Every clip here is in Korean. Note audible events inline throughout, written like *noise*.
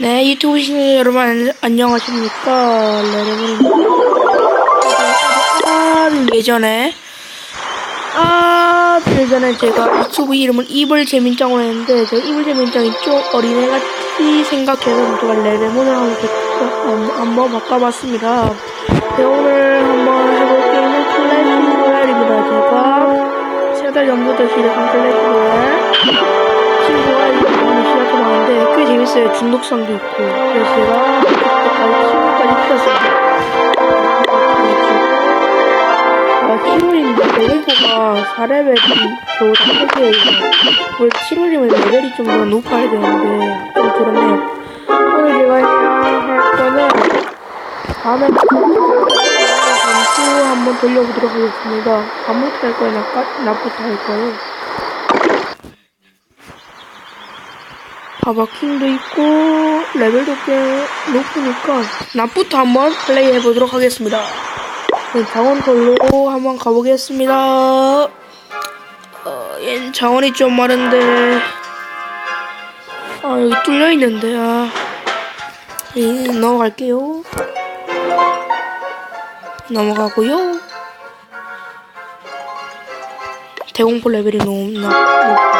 네, 유튜브 시청자 여러분 안- 안녕하십니까? 레레몬입니다. 아, 예전에 아, 예전에 제가 유튜브 이름을 이불 재민짱으로 했는데 제가 이불 재민짱이 좀 어린애같이 생각해서 제가 레레몬을 한번, 한- 한번 바꿔봤습니다. 네, 오늘 한번 해볼 게임은 클래식 로얄입니다. 제가 세 달 전부터 시작한 클래식 로얄 재밌어요. 중독성도 있고 그래서 제가 그때까지 키웠습니다. 아, 7월인데 레벨포가 4레벨이 저보다 3개예요. 원래 7월이면 레벨이 좀 더 높아야 되는데 좀 그렇네요. 오늘 제가 할 거는 다음에 점수 한번 돌려보도록 하겠습니다. 밤부터 할 거예요? 낮- 낮부터 할 거예요? 바바킹도 있고 레벨도 꽤 높으니까 낮부터 한번 플레이 해보도록 하겠습니다. 네, 장원걸로 한번 가보겠습니다. 어, 얘 장원이 좀 마른데 아 여기 뚫려 있는데 아 예, 넘어갈게요. 넘어가고요. 대공포 레벨이 너무 높. 높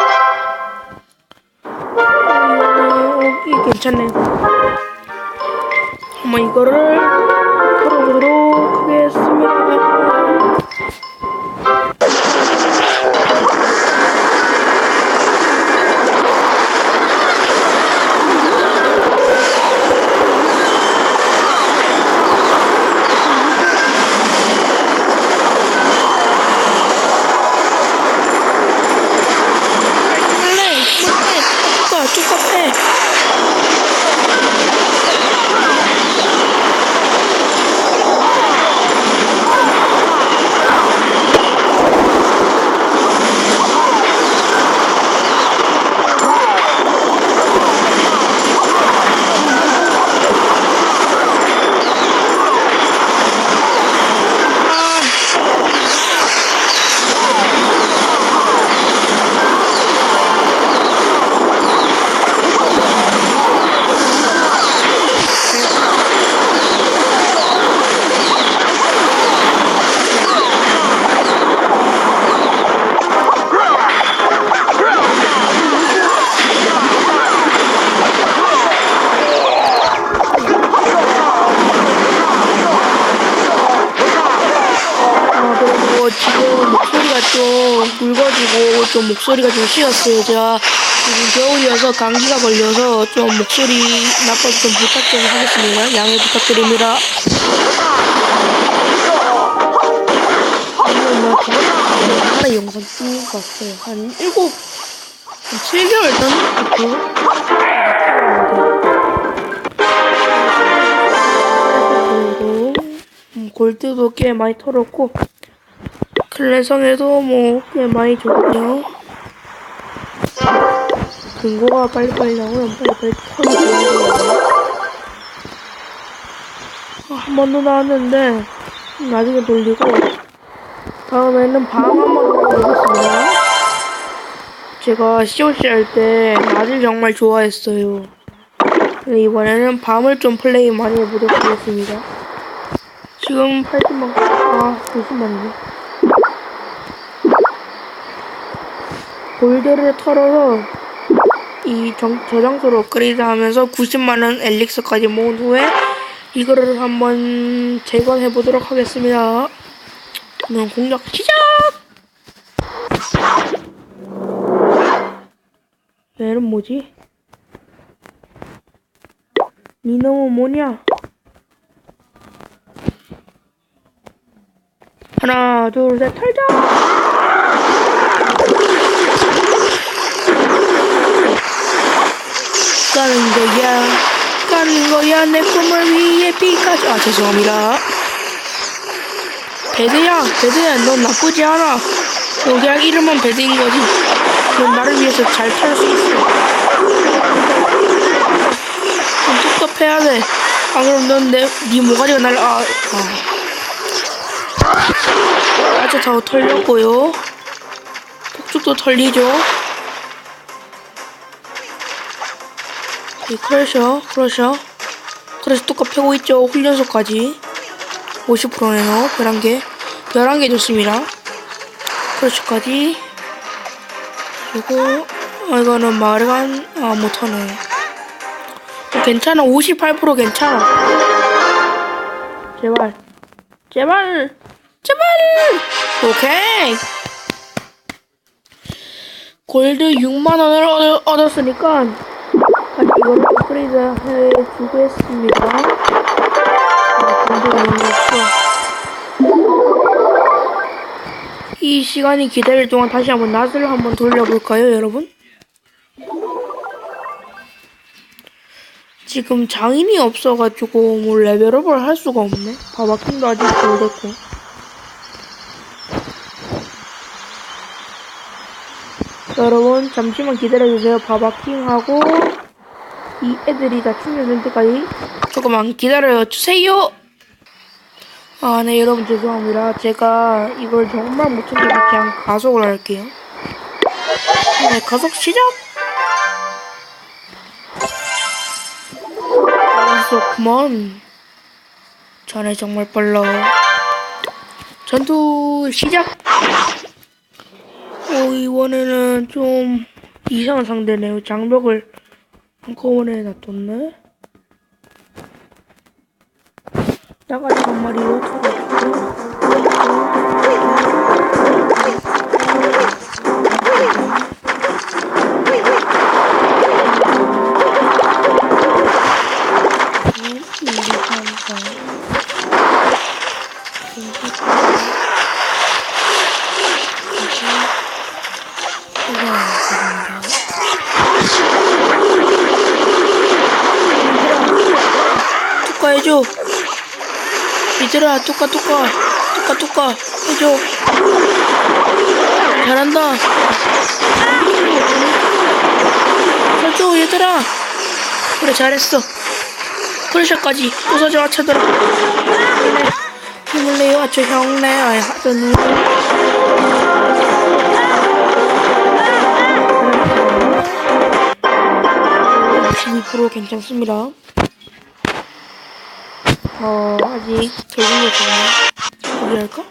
이게 괜찮네. 한번 이거를 좀 목소리가 좀 쉬었어요. 제가 지금 겨울이어서 감기가 걸려서 좀 목소리 나빠서 좀 부탁 좀 하겠습니다. 양해 부탁드립니다. 하나 영상 찍은 것 같아요. 한 일곱, 한 7개월 전부터 그리고 음, 골드도 꽤 많이 털었고 클래성에도 뭐 꽤 많이 줬고요. 금고가 빨리빨리 나오면 빨리빨리 털어줘야 어, 한번 더 나왔는데 나중에 돌리고 다음에는 방 한 번더 돌리겠습니다. 제가 COC 할 때 낮을 정말 좋아했어요. 이번에는 밤을 좀 플레이 많이 해보도록 하겠습니다. 지금 80만, 아, 90만이네. 골드를 털어서 이 정, 저장소로 업그레이드 하면서 90만원 엘릭스까지 모은 후에 이거를 한번 재건해 보도록 하겠습니다. 그럼 공략 시작! 얘는 뭐지? 니 놈은 뭐냐? 하나, 둘, 셋, 털자! 가는 거야, 가는 거야, 내 꿈을 위해 피카츄. 아, 죄송합니다. 배드야, 배드야, 넌 나쁘지 않아. 너 그냥 이름은 배드인 거지. 넌 나를 위해서 잘 탈 수 있어. 좀 똑똑해야 돼. 아, 그럼 넌 내, 네 모가지가 날, 아, 아. 아주 다 털렸고요. 폭죽도 털리죠. 이 크래셔, 크래셔. 크래셔 뚜껑 펴고 있죠. 훈련소까지. 50%네요. 11개. 11개 좋습니다. 크래셔까지. 그리고, 아, 이거는 마르간, 아, 못하네. 어, 괜찮아. 58% 괜찮아. 제발. 제발. 제발. 오케이. 골드 6만원을 얻, 얻었으니까 해주겠습니다. 아, 골드가 너무 없어. 이 시간이 기다릴 동안 다시 한번 낫을 한번 돌려볼까요, 여러분? 지금 장인이 없어가지고 뭐 레벨업을 할 수가 없네. 바바킹도 아직 덜 됐고. 여러분 잠시만 기다려주세요. 바바킹하고 이 애들이 다 충전될 때까지 조금만 기다려 주세요. 아, 네, 여러분 죄송합니다. 제가 이걸 정말 못 챙겨서 그냥 가속을 할게요. 네, 가속 시작! 알았어, 그만. 자네 정말 빨라. 전투 시작! 오, 이번에는 좀 이상한 상대네요. 장벽을 한꺼번에 놔뒀네. 나가지 한 마리로 쳐가지고. 얘들아, 뚜까, 뚜까. 뚜까, 뚜까. 해줘. 잘한다. 해줘, 얘들아. 그래, 잘했어. 크루셔까지 부서져 맞춰들어. 힘을 내요, 아저 형네. 아이, 하더니. 12% 괜찮습니다. 어, 아직 적응이 없네. 어디 할까?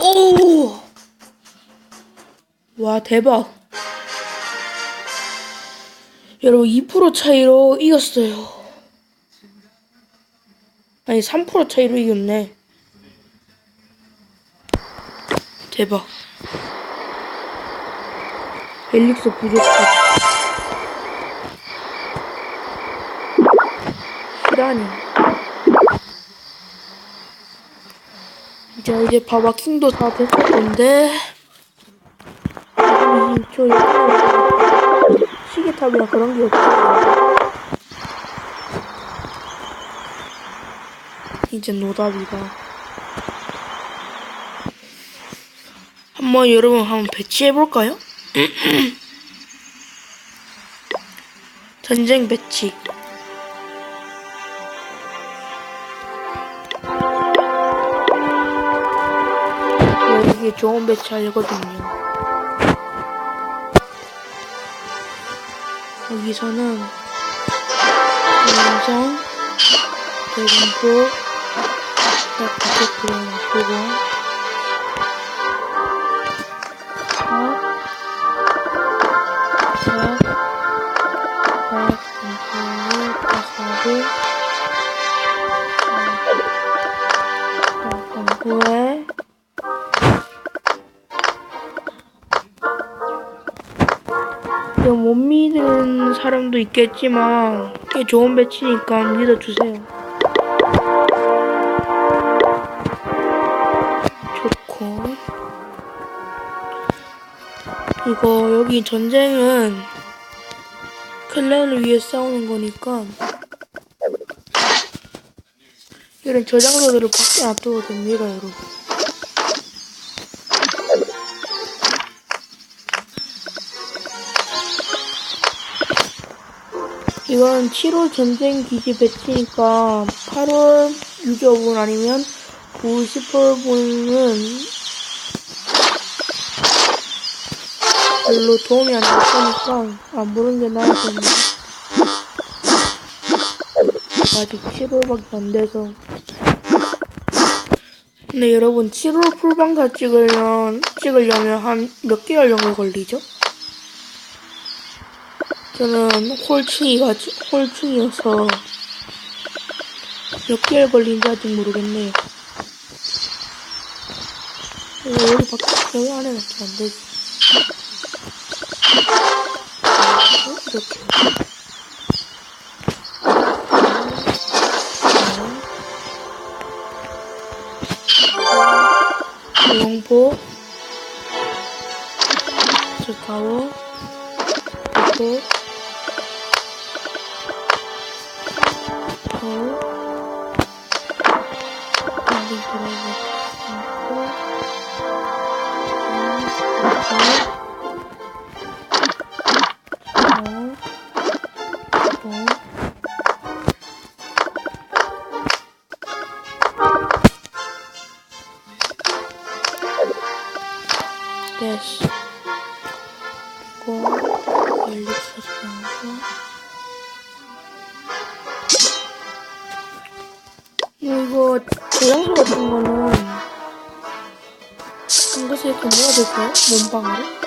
오! 와, 대박. 여러분, 2% 차이로 이겼어요. 아니, 3% 차이로 이겼네. 대박. 엘릭서 부족하다. 시라니. 자, 이제 바바킹도 다 됐을 건데. 이, 저, 여기 시계탑이나 그런 게 없어요. 이제 노답이다. 한번 여러분 한번 배치해 볼까요? *clears throat* 전쟁 배치. 네, 이게 좋은 배치 하거든요. 여기서는 영상, 대공포, 딱 가족 들어놓고 밥, 밥, 사람도 있겠지만 이게 좋은 배치니까 믿어주세요. 좋고 이거 여기 전쟁은 클랜을 위해 싸우는 거니까 이런 저장소들을 밖에 놔둬도 됩니다 여러분. 이건 7월 전쟁 기지 배치니까 8월 유저분 아니면 90%분은 별로 도움이 안 될 거니까 안 보는 게 나았겠네. 아직 7월밖에 안 돼서. 근데 여러분 7월 풀방사 찍으려면 찍으려면 한 몇 개월 정도 걸리죠? 저는 홀충이가 홀충이어서 몇 개월 걸린지 아직 모르겠네요. 여기 밖에 여기 안에 밖에 안 되지. 어, 이렇게. 나오고 이거 조향수 같은 거는 한 곳에 이렇게 모아둘까요? 몸빵으로?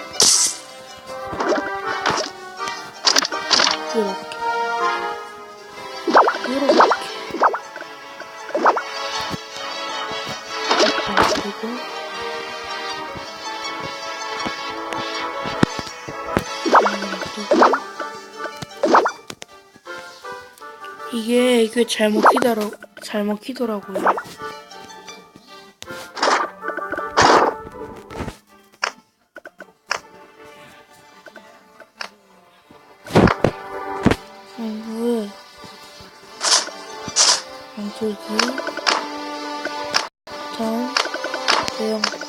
이게 이게 잘 먹히더라 잘 먹히더라고요. 그리고 양쪽이 전 대형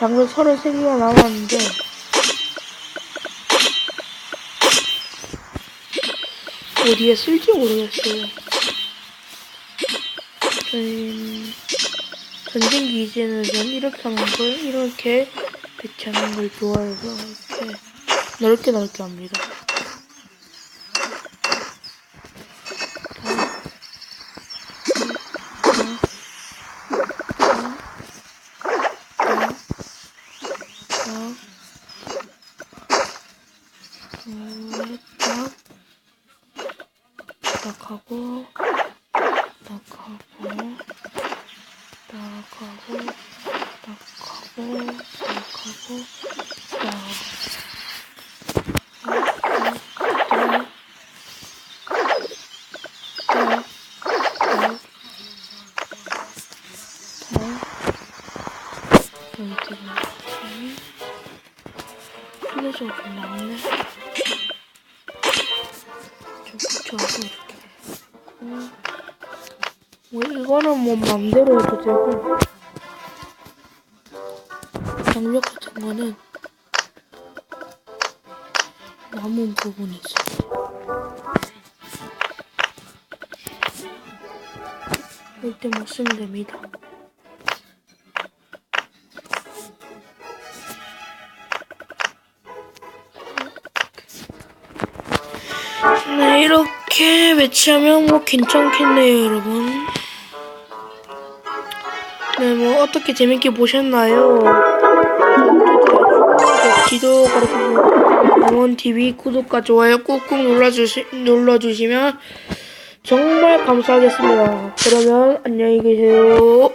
장면 33개가 남았는데 어디에 쓸지 모르겠어요. 음, 전쟁 기지에는 이렇게 하는 걸 이렇게 배치하는 걸 좋아해서 이렇게 넓게 넓게 합니다. 딱, 딱 하고, 딱 하고, 딱 하고, 딱 하고, 딱 하고, 플레이가 좀 나오네. 좀 붙여서 이렇게. 음. 뭐 이거는 뭐 맘대로 해도 되고 장력 같은 거는 남은 부분이지. 이때 못 쓰면 됩니다. 네, 이렇게 배치하면 뭐 괜찮겠네요, 여러분. 네, 뭐 어떻게 재밌게 보셨나요? 지도 가르치고 영원 TV 구독과 좋아요 꾹꾹 눌러주시 눌러주시면 정말 감사하겠습니다. 그러면 안녕히 계세요.